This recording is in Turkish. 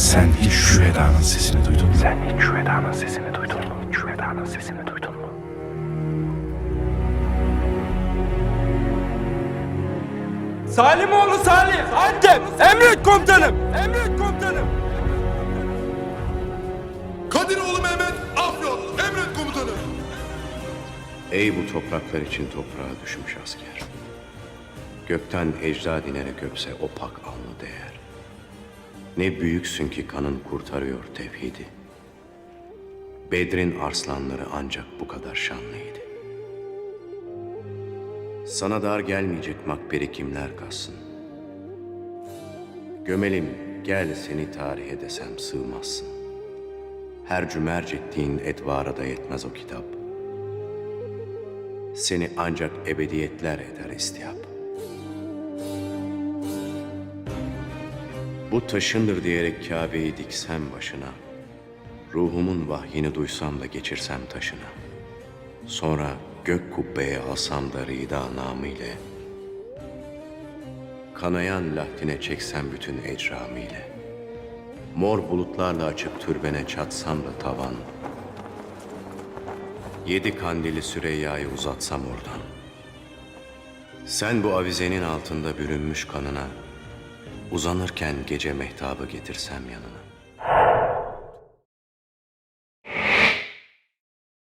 Sen hiç şu Eda'nın sesini duydun mu? Sen hiç şu Eda'nın sesini duydun mu? Şu Eda'nın sesini duydun mu? Salimoğlu Salih, Antep, emret komutanım, emret komutanım. Kadiroğlu Mehmet Afyon emret komutanım. Ey bu topraklar için toprağa düşmüş asker. Gökten ecda dinerek öpse o pak alnı değer. Ne büyüksün ki kanın kurtarıyor tevhidi. Bedrin arslanları ancak bu kadar şanlıydı. Sana dar gelmeyecek makberi kimler kalsın. Gömelim gel seni tarihe desem sığmazsın. Her cümerc ettiğin edvara da yetmez o kitap. Seni ancak ebediyetler eder istiyap. Bu taşındır diyerek Kabe'yi diksem başına, ruhumun vahyini duysam da geçirsem taşına. Sonra gök kubbeye alsam da rida namı ile, kanayan lahdine çeksem bütün ecramı ile, mor bulutlarla açıp türbene çatsam da tavan, Yedi kandili Süreyya'yı uzatsam oradan. Sen bu avizenin altında bürünmüş kanına, uzanırken gece mehtabı getirsem yanına.